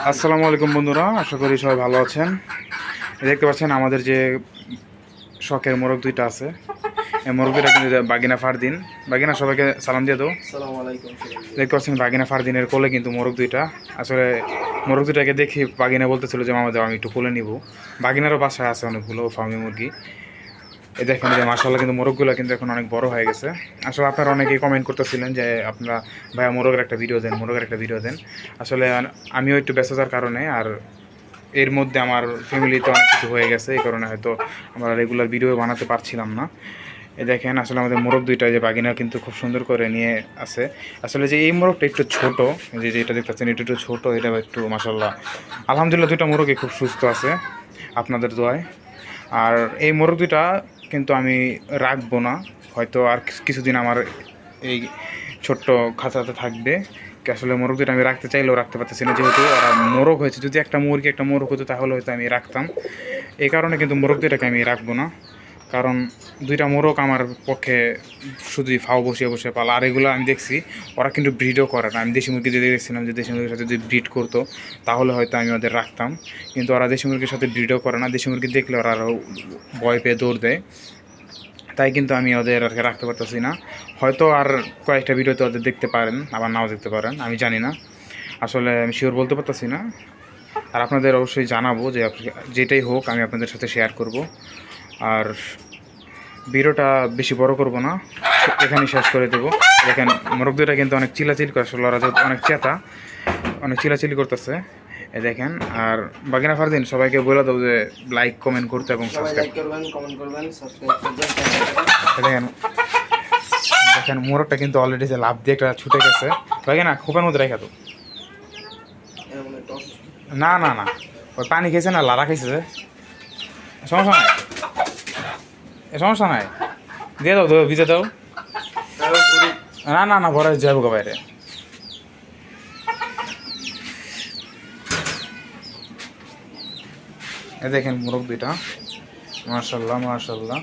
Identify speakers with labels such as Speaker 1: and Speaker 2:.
Speaker 1: আসসালামু আলাইকুম বন্ধুরা আশা করি সবাই ভালো আছেন। দেখতে পাচ্ছেন আমাদের যে শখের মোরগ দুইটা আছে। এই মোরগ দুইটা কিন্তু বাগিনা ফারদিন। বাগিনা সবাইকে সালাম দিয়ে
Speaker 2: আলাইকুম
Speaker 1: দেখতে পাচ্ছেন বাগিনা ফারদিনের কোলে কিন্তু মোরগ দুইটা। আসলে মোরগ দুইটাকে দেখি বাগিনা বলতেছিল যে মামা দাও আমি একটু কোলে নিব। বাগিনারও বাসায় আছে অনেকগুলো ফার্মি মুরগি। এই দেখেন যে মাসাল্লাহ কিন্তু মোরগগুলো কিন্তু এখন অনেক বড় হয়ে গেছে। আসলে আপনারা অনেকেই কমেন্ট করতেছিলেন যে আপনারা, ভাইয়া মোরগের একটা ভিডিও দেন, মোরগের একটা ভিডিও দেন। আসলে আমিও একটু ব্যস্ততার কারণে, আর এর মধ্যে আমার ফ্যামিলিতে অনেক কিছু হয়ে গেছে, এই কারণে হয়তো আমরা রেগুলার ভিডিও বানাতে পারছিলাম না। এ দেখেন, আসলে আমাদের মোরগ দুইটা যে বাগিনা কিন্তু খুব সুন্দর করে নিয়ে আছে। আসলে যে এই মোরগটা একটু ছোট যে যেটা দেখতে পাচ্ছেন, এটা একটু ছোট, এটা একটু মাসাল্লাহ আলহামদুলিল্লাহ দুইটা মোরগই খুব সুস্থ আছে, আপনাদের দোয়ায়। আর এই মোরগ দুইটা কিন্তু আমি রাখব না। হয়তো আর কিছু- কিছুদিন আমার এই ছোট্ট খাঁচাতে থাকবে। আসলে মোরগ দুটো আমি রাখতে চাইলেও রাখতে পারতেছি না। যেহেতু ওরা মোরগ হয়েছে, যদি একটা মুরগি একটা মোরগ হতো তাহলে হয়তো আমি রাখতাম। এই কারণে কিন্তু মোরগ দুটাকে আমি রাখব না। কারণ দুইটা মোরগ আমার পক্ষে শুধুই ফাও বসিয়ে বসে পালা। আর এগুলো আমি দেখছি, ওরা কিন্তু ব্রিডও করে না। আমি দেশি মুরগি যদি দেখছিলাম যে দেশি মুরগির সাথে যদি ব্রিড করতো, তাহলে হয়তো আমি ওদের রাখতাম। কিন্তু ওরা দেশি মুরগির সাথে ব্রিডও করে না। দেশি মুরগি দেখলে ওরা আরও ভয় পেয়ে দৌড় দেয়। তাই কিন্তু আমি ওদের আর রাখতে পারতেছি না। হয়তো আর কয়েকটা ভিডিওতে ওদের দেখতে পারেন, আবার নাও দেখতে পারেন, আমি জানি না। আসলে আমি শিওর বলতে পারতেছি না। আর আপনাদের অবশ্যই জানাব যে যেটাই হোক, আমি আপনাদের সাথে শেয়ার করব। আর ভিডিওটা বেশি বড় করব না এখানেই শেষ করে দেবো। দেখেন মোরগ দুইটা কিন্তু অনেক চিলাচিলি করে আসলে ওরা অনেক চেতা অনেক চিলাচিলি করতেছে। এ দেখেন আর বাগিনা ফারদিন সবাইকে বলে দেবো যে লাইক কমেন্ট করতে এবং সাবস্ক্রাইব
Speaker 2: করবেন কমেন্ট করবেন সাবস্ক্রাইব করবেন
Speaker 1: দেখেন দেখেন মোরগটা কিন্তু অলরেডি যে লাভ দিয়ে একটা ছুটে গেছে। লাগে না খোপের মধ্যে রেখে তো। না না না ওই পানি খেয়েছে না লাড়া খেয়েছে যে। সমস্যা নাই? সমস্যা নাই। দিয়ে দাও দাও, ভিজে দাও। না না না ঘরে যাব বাইরে। দেখেন মোরগ দুইটা মার্শাল্লাহ মার্শাল্লাহ